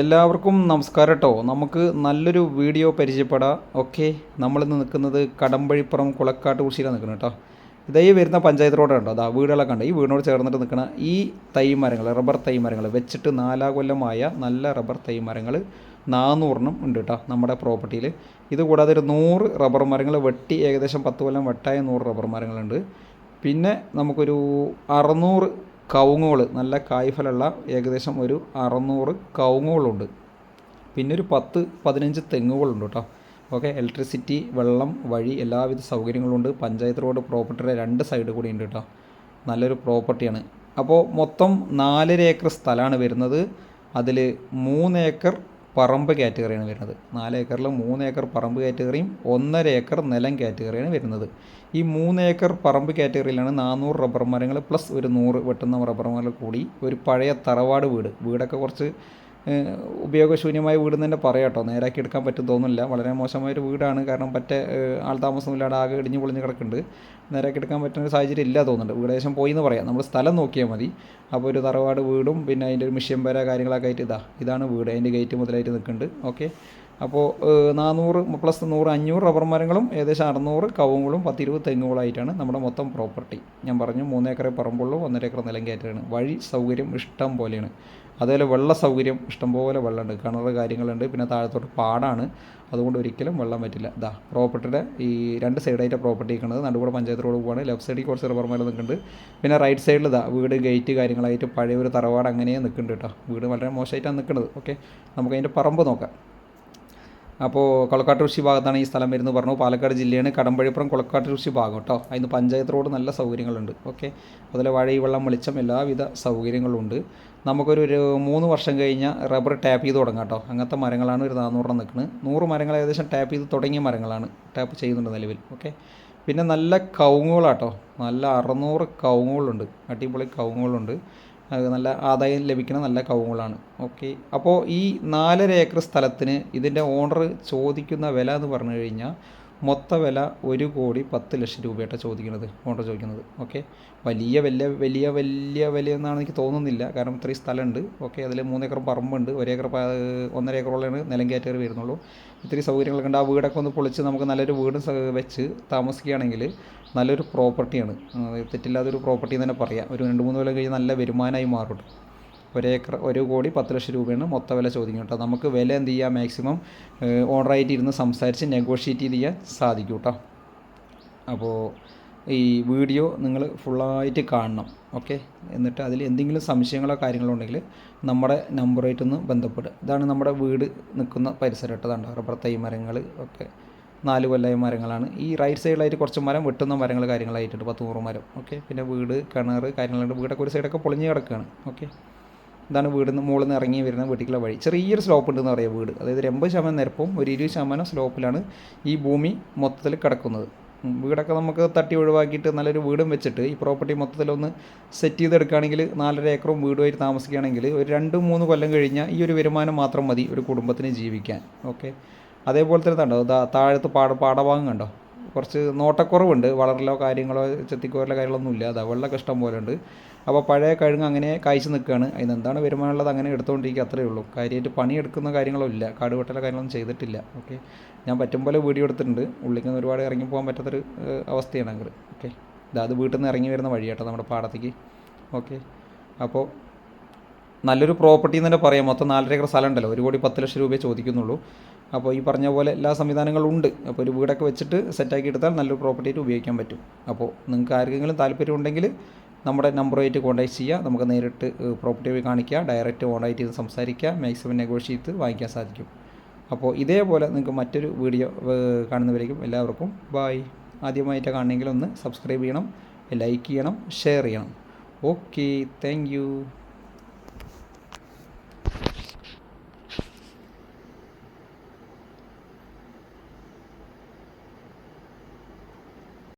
എല്ലാവർക്കും നമസ്കാരം കേട്ടോ നമുക്ക് നല്ലൊരു വീഡിയോ പരിചയപ്പെടാം. ഓക്കെ നമ്മളിന്ന് നിൽക്കുന്നത് കടമ്പഴിപ്പുറം കുളക്കാട്ട് കുറിച്ചിലാണ് നിൽക്കുന്നത് കേട്ടോ. ഇതേ വരുന്ന പഞ്ചായത്ത് റോഡ് ഉണ്ടോ അതാ വീടുകളൊക്കെ ഉണ്ട് ഈ വീടിനോട് ചേർന്നിട്ട് നിൽക്കുന്ന ഈ തൈ മരങ്ങൾ റബ്ബർ തൈ മരങ്ങൾ വെച്ചിട്ട് നാലാ കൊല്ലമായ നല്ല റബ്ബർ തൈ മരങ്ങൾ നാനൂറെണ്ണം ഉണ്ട് കേട്ടോ നമ്മുടെ പ്രോപ്പർട്ടിയിൽ. ഇത് കൂടാതെ ഒരു നൂറ് റബ്ബർ മരങ്ങൾ വെട്ടി ഏകദേശം പത്ത് കൊല്ലം വെട്ടായ നൂറ് റബ്ബർ മരങ്ങളുണ്ട്. പിന്നെ നമുക്കൊരു അറുന്നൂറ് കവുങ്ങുകൾ നല്ല കായ്ഫലമുള്ള ഏകദേശം ഒരു അറുന്നൂറ് കവുങ്ങുകളുണ്ട്. പിന്നെ ഒരു പത്ത് പതിനഞ്ച് തെങ്ങുകളുണ്ട് കേട്ടോ ഓക്കെ ഇലക്ട്രിസിറ്റി വെള്ളം വഴി എല്ലാവിധ സൗകര്യങ്ങളും ഉണ്ട് പഞ്ചായത്ത് റോഡ് പ്രോപ്പർട്ടിയുടെ രണ്ട് സൈഡ് കൂടി ഉണ്ട് കേട്ടോ നല്ലൊരു പ്രോപ്പർട്ടിയാണ്. അപ്പോൾ മൊത്തം നാലര ഏക്കർ സ്ഥലമാണ് വരുന്നത്. അതിൽ മൂന്ന് ഏക്കർ പറമ്പ് കാറ്റഗറിയാണ് വരുന്നത്. നാല് ഏക്കറിൽ മൂന്ന് ഏക്കർ പറമ്പ് കാറ്റഗറിയും ഒന്നര ഏക്കർ നിലം കാറ്റഗറിയാണ് വരുന്നത്. ഈ മൂന്ന് ഏക്കർ പറമ്പ് കാറ്റഗറിയിലാണ് നാനൂറ് റബ്ബർ മരങ്ങൾ പ്ലസ് ഒരു നൂറ് വെട്ടുന്ന റബ്ബർ മരങ്ങൾ കൂടി ഒരു പഴയ തറവാട് വീട്. വീടൊക്കെ കുറച്ച് ഉപയോഗശൂന്യമായ വീട് തന്നെ പറയാം കേട്ടോ. നേരാക്കി എടുക്കാൻ പറ്റും തോന്നുന്നില്ല. വളരെ മോശമായൊരു വീടാണ്. കാരണം പറ്റ ആൾ താമസമില്ലാതെ ആകെ ഇടിഞ്ഞു പൊളിഞ്ഞ് കിടക്കുന്നുണ്ട്. നേരാക്കി എടുക്കാൻ പറ്റുന്ന ഒരു സാഹചര്യം ഇല്ല തോന്നുന്നുണ്ട്. വീട് ഏകദേശം പോയി എന്ന് പറയാം. നമ്മൾ സ്ഥലം നോക്കിയാൽ മതി. അപ്പോൾ ഒരു തറവാട് വീടും പിന്നെ അതിന്റെ ഒരു മിഷ്യൻ പേര കാര്യങ്ങളൊക്കെ ആയിട്ട് ഇതാ. ഇതാണ് വീട്. അതിന്റെ ഗേറ്റ് മുതലായിട്ട് നിൽക്കുന്നുണ്ട്. ഓക്കെ അപ്പോൾ നാനൂറ് പ്ലസ് നൂറ് അഞ്ഞൂറ് റബ്ബർ മരങ്ങളും ഏകദേശം അറുന്നൂറ് കവുങ്ങളും പത്തിരുപത് തെങ്ങുകളായിട്ടാണ് നമ്മുടെ മൊത്തം പ്രോപ്പർട്ടി. ഞാൻ പറഞ്ഞു മൂന്നേക്കർ പറമ്പുള്ളൂ ഒന്നര ഏക്കർ നിലം കയറ്റാണ് വഴി സൗകര്യം ഇഷ്ടം പോലെയാണ്. അതുപോലെ വെള്ള സൗകര്യം ഇഷ്ടംപോലെ വെള്ളമുണ്ട്. കിണർ കാര്യങ്ങളുണ്ട്. പിന്നെ താഴത്തോട്ട് പാടാണ്. അതുകൊണ്ട് ഒരിക്കലും വെള്ളം പറ്റില്ല ഇതാ പ്രോപ്പർട്ടിയുടെ ഈ രണ്ട് സൈഡായിട്ട് പ്രോപ്പർട്ടി നിൽക്കുന്നത്. നടുകൂടെ പഞ്ചായത്ത് റോഡ് പോവാണ്. ലെഫ്റ്റ് സൈഡിൽ കുറച്ച് റബ്ബർ മരം നിൽക്കുന്നുണ്ട്. പിന്നെ റൈറ്റ് സൈഡിൽ ഇതാ വീട് ഗേറ്റ് കാര്യങ്ങളായിട്ട് പഴയ ഒരു തറവാട് അങ്ങനെ നിൽക്കുന്നുണ്ട് കേട്ടോ. വീട് വളരെ മോശമായിട്ടാണ് നിൽക്കുന്നത്. ഓക്കെ നമുക്ക് അതിന്റെ പറമ്പ് നോക്കാം. അപ്പോൾ കൊളക്കാട്ട് കൃഷി ഭാഗത്താണ് ഈ സ്ഥലം വരുന്നത് പറഞ്ഞു. പാലക്കാട് ജില്ലയാണ് കടമ്പഴിപ്പുറം കൊളക്കാട്ട് കൃഷി ഭാഗം കേട്ടോ. അതിന് പഞ്ചായത്ത് റോഡ് നല്ല സൗകര്യങ്ങളുണ്ട്. ഓക്കെ? അതുപോലെ വഴി വെള്ളം വെളിച്ചം എല്ലാവിധ സൗകര്യങ്ങളുണ്ട്. നമുക്കൊരു ഒരു മൂന്ന് വർഷം കഴിഞ്ഞാൽ റബ്ബർ ടാപ്പ് ചെയ്ത് തുടങ്ങാം കേട്ടോ. അങ്ങനത്തെ മരങ്ങളാണ് ഒരു നാനൂറെണ്ണം നിൽക്കുന്നത് നൂറ് മരങ്ങൾ ഏകദേശം ടാപ്പ് ചെയ്ത് തുടങ്ങിയ മരങ്ങളാണ് ടാപ്പ് ചെയ്യുന്നുണ്ട് നിലവിൽ. ഓക്കെ? പിന്നെ നല്ല കവുങ്ങുകളാട്ടോ നല്ല അറുന്നൂറ് കവുങ്ങുകളുണ്ട്. അടിപൊളി കവുങ്ങുകളുണ്ട്. നല്ല ആദായം ലഭിക്കുന്ന നല്ല കവുങ്ങളാണ് ഓക്കെ. അപ്പോൾ ഈ നാലര ഏക്കർ സ്ഥലത്തിന് ഇതിന്റെ ഓണർ ചോദിക്കുന്ന വില എന്ന് പറഞ്ഞു കഴിഞ്ഞാൽ മൊത്ത വില ഒരു കോടി പത്ത് ലക്ഷം രൂപയായിട്ടാണ് ചോദിക്കുന്നത് ഓണർ ചോദിക്കുന്നത്. ഓക്കെ? വലിയ വലിയ വലിയ വലിയ വലിയ എന്നാണ് എനിക്ക് തോന്നുന്നില്ല. കാരണം ഇത്രയും സ്ഥലമുണ്ട്. ഓക്കെ? അതിൽ മൂന്നേക്കർ പറമ്പുണ്ട്. ഒരേക്കർ ഒന്നര ഏക്കറോളാണ് നിലം കയറ്റേറി വരുന്നുള്ളൂ. ഇത്രയും സൗകര്യങ്ങളൊക്കെ ഉണ്ട്. ആ വീടൊക്കെ ഒന്ന് പൊളിച്ച് നമുക്ക് നല്ലൊരു വീട് വെച്ച് താമസിക്കുകയാണെങ്കിൽ നല്ലൊരു പ്രോപ്പർട്ടിയാണ് തെറ്റില്ലാത്തൊരു പ്രോപ്പർട്ടി തന്നെ പറയാം. ഒരു രണ്ട് മൂന്ന് കൊല്ലം കഴിഞ്ഞ് നല്ല വരുമാനമായി മാറും. ഒരേക്കർ ഒരു കോടി പത്ത് ലക്ഷം രൂപയാണ് മൊത്ത വില ചോദിക്കും കേട്ടോ. നമുക്ക് വില എന്ത് ചെയ്യുക മാക്സിമം ഓണറായിട്ട് ഇരുന്ന് സംസാരിച്ച് നെഗോഷിയേറ്റ് ചെയ്ത് ചെയ്യാൻ സാധിക്കും കേട്ടോ. അപ്പോൾ ഈ വീഡിയോ നിങ്ങൾ ഫുള്ളായിട്ട് കാണണം ഓക്കെ എന്നിട്ട് അതിൽ എന്തെങ്കിലും സംശയങ്ങളോ കാര്യങ്ങളോ ഉണ്ടെങ്കിൽ നമ്മുടെ നമ്പറായിട്ടൊന്ന് ബന്ധപ്പെടുക. ഇതാണ് നമ്മുടെ വീട് നിൽക്കുന്ന പരിസരം ഇട്ടതാണ് റബ്ബർ തൈ മരങ്ങൾ ഒക്കെ നാല് കൊല്ലായ മരങ്ങളാണ്. ഈ റൈറ്റ് സൈഡിലായിട്ട് കുറച്ച് മരം വെട്ടുന്ന മരങ്ങൾ കാര്യങ്ങളായിട്ടുണ്ട്. പത്ത് നൂറ് മരം ഓക്കെ പിന്നെ വീട് കിണർ കാര്യങ്ങളുണ്ട്. വീടൊക്കെ ഒരു സൈഡൊക്കെ പൊളിഞ്ഞ് കിടക്കുകയാണ് ഓക്കെ ഇതാണ് വീടിൽ മുകളിൽ നിന്ന് ഇറങ്ങി വരുന്ന വീട്ടിലുള്ള വഴി. ചെറിയൊരു സ്ലോപ്പ് ഉണ്ടെന്ന് പറയാം വീട്. അതായത് ഒരു എൺപത് ശതമാനം നിരപ്പും ഒരു ഇരുപത് ശതമാനം സ്ലോപ്പിലാണ് ഈ ഭൂമി മൊത്തത്തിൽ കിടക്കുന്നത്. വീടൊക്കെ നമുക്ക് തട്ടി ഒഴിവാക്കിയിട്ട് നല്ലൊരു വീടും വെച്ചിട്ട് ഈ പ്രോപ്പർട്ടി മൊത്തത്തിലൊന്ന് സെറ്റ് ചെയ്തെടുക്കുകയാണെങ്കിൽ നാലര ഏക്കറും വീടുമായിട്ട് താമസിക്കുകയാണെങ്കിൽ ഒരു രണ്ട് മൂന്ന് കൊല്ലം കഴിഞ്ഞാൽ ഈ ഒരു വരുമാനം മാത്രം മതി ഒരു കുടുംബത്തിന് ജീവിക്കാൻ. ഓക്കെ? അതേപോലെ തന്നെ കണ്ടോ താഴത്ത് പാട പാടഭാഗം കണ്ടോ? കുറച്ച് നോട്ടക്കുറവുണ്ട്. വളരലോ കാര്യങ്ങളോ ചെത്തിക്കോരലോ കാര്യങ്ങളൊന്നും ഇല്ല വെള്ളമൊക്കെ ഇഷ്ടം പോലെ ഉണ്ട് അപ്പോൾ പഴയ കഴുങ്ങ് അങ്ങനെ കായ്ച്ചു നിൽക്കുകയാണ്. അതിന് എന്താണ് വരുമാനമുള്ളത്? അങ്ങനെ എടുത്തുകൊണ്ടിരിക്കുക അത്രയേ ഉള്ളൂ. കാര്യമായിട്ട് പണിയെടുക്കുന്ന കാര്യങ്ങളോ ഇല്ല കാട് വെട്ടലോ കാര്യങ്ങളൊന്നും ചെയ്തിട്ടില്ല. ഓക്കെ. ഞാൻ പറ്റും പോലെ വീഡിയോ എടുത്തിട്ടുണ്ട്. ഉള്ളിൽ നിന്ന് ഒരുപാട് ഇറങ്ങി പോകാൻ പറ്റാത്തൊരു അവസ്ഥയാണ് അങ്ങോട്ട് ഓക്കെ. അത് വീട്ടിൽ നിന്ന് ഇറങ്ങി വരുന്ന വഴിയാട്ടോ നമ്മുടെ പാടത്തേക്ക്. ഓക്കെ. അപ്പോൾ നല്ലൊരു പ്രോപ്പർട്ടി എന്ന് തന്നെ പറയാം. മൊത്തം നാലര ഏക്കർ സ്ഥലം ഉണ്ടല്ലോ ഒരു കോടി പത്ത് ലക്ഷം രൂപയെ ചോദിക്കുന്നുള്ളൂ. അപ്പോൾ ഈ പറഞ്ഞ പോലെ എല്ലാ സംവിധാനങ്ങളും ഉണ്ട്. അപ്പോൾ ഒരു വീടൊക്കെ വെച്ചിട്ട് സെറ്റാക്കി എടുത്താൽ നല്ലൊരു പ്രോപ്പർട്ടി ആയിട്ട് ഉപയോഗിക്കാൻ പറ്റും. അപ്പോൾ നിങ്ങൾക്ക് ആർക്കെങ്കിലും താല്പര്യം ഉണ്ടെങ്കിൽ നമ്മുടെ നമ്പറുമായിട്ട് കോൺടാക്റ്റ് ചെയ്യുക നമുക്ക് നേരിട്ട് പ്രോപ്പർട്ടി പോയി കാണിക്കുക ഡയറക്റ്റ് ഓണായിട്ട് ചെയ്ത് സംസാരിക്കുക മാക്സിമം നെഗോഷിയേറ്റ് ചെയ്ത് വാങ്ങിക്കാൻ സാധിക്കും. അപ്പോൾ ഇതേപോലെ നിങ്ങൾക്ക് മറ്റൊരു വീഡിയോ കാണുന്നവരേക്കും എല്ലാവർക്കും ബായ് ആദ്യമായിട്ട് കാണണമെങ്കിൽ ഒന്ന് സബ്സ്ക്രൈബ് ചെയ്യണം ലൈക്ക് ചെയ്യണം ഷെയർ ചെയ്യണം. Okay thank